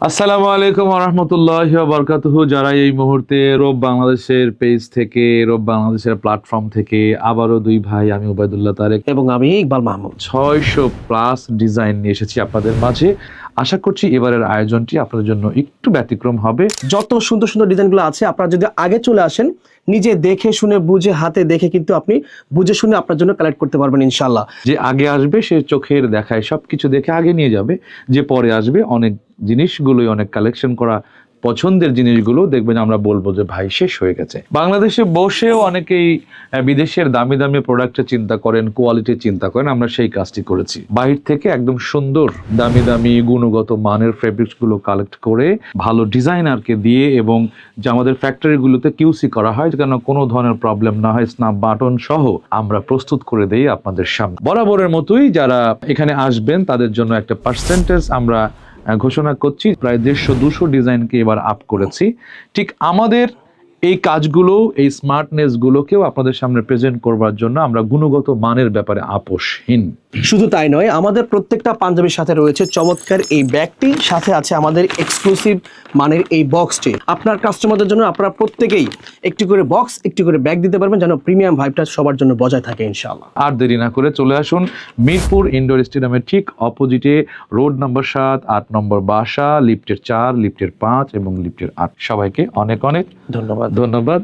আসসালামু আলাইকুম রহমতুল্লাহ বরকাতুহু যারা এই মুহূর্তে রোব বাংলাদেশের পেজ থেকে রোব বাংলাদেশের প্ল্যাটফর্ম থেকে আবারও দুই ভাই আমি ওবায়দুল্লাহ তারেক এবং আমি ইকবাল মাহমুদ। ছয়শো প্লাস ডিজাইন নিয়ে এসেছি আপনাদের মাঝে। আশা করছি এবারের আয়োজনটি আপনাদের জন্য একটু ব্যতিক্রম হবে। যত সুন্দর সুন্দর ডিজাইনগুলো আছে আপনারা যদি আগে চলে আসেন নিজে দেখে শুনে বুঝে হাতে দেখে কিন্তু আপনি বুঝে শুনে আপনার জন্য কালেক্ট করতে পারবেন ইনশাল্লাহ যে আগে আসবে সে চোখের দেখায় সবকিছু দেখে আগে নিয়ে যাবে। যে পরে আসবে অনেক জিনিসগুলোই অনেক কালেকশন করা পছন্দের জিনিসগুলো দেখবেন আমরা বলব যে ভাই, শেষ হয়ে গেছে। বাংলাদেশে বসেও অনেকেই বিদেশের দামি দামি প্রোডাক্টের চিন্তা করেন কোয়ালিটির চিন্তা করেন, আমরা সেই কাজটি করেছি। বাহির থেকে একদম সুন্দর, দামি দামি, গুণগত মানের ফেব্রিক্সগুলো কালেক্ট করে ভালো ডিজাইনারকে দিয়ে এবং যে আমাদের ফ্যাক্টরিগুলোতে কিউসি করা হয়, যেন কোনো ধরনের প্রবলেম না হয় স্ন্যাপ বাটন সহ আমরা প্রস্তুত করে দেই আপনাদের সামনে। বরাবরের মতোই যারা এখানে আসবেন, তাদের জন্য একটা পার্সেন্টেজ আমরা ঘোষণা করছি। প্রায় দেড়শো দুশো ডিজাইনকে এবার আপ করেছি। ঠিক আমাদের এই কাজগুলো এই স্মার্টনেস গুলোকেও আপনাদের সামনে প্রেজেন্ট করবার জন্য আমরা গুণগত মানের ব্যাপারে আপোষহীন। শুধু তাই নয় আমাদের প্রত্যেকটা পাঞ্জাবির সাথে রয়েছে চমৎকার এই ব্যাগটি সাথে আছে আমাদের এক্সক্লুসিভ মানের এই বক্সটি আপনার কাস্টমারদের জন্য আপনারা প্রত্যেকেই একটি করে বক্স একটি করে ব্যাগ দিতে পারবেন যেন প্রিমিয়াম ভাইবটা সবার জন্য বজায় থাকে ইনশাআল্লাহ। আর দেরি না করে চলে আসুন মিরপুর ইনডোর স্টেডিয়ামের ঠিক অপোজিটে রোড নম্বর সাত আট নম্বর বাসা লিফটের চার লিফটের পাঁচ এবং লিফটের আট। সবাইকে অনেক অনেক ধন্যবাদ। ধন্যবাদ।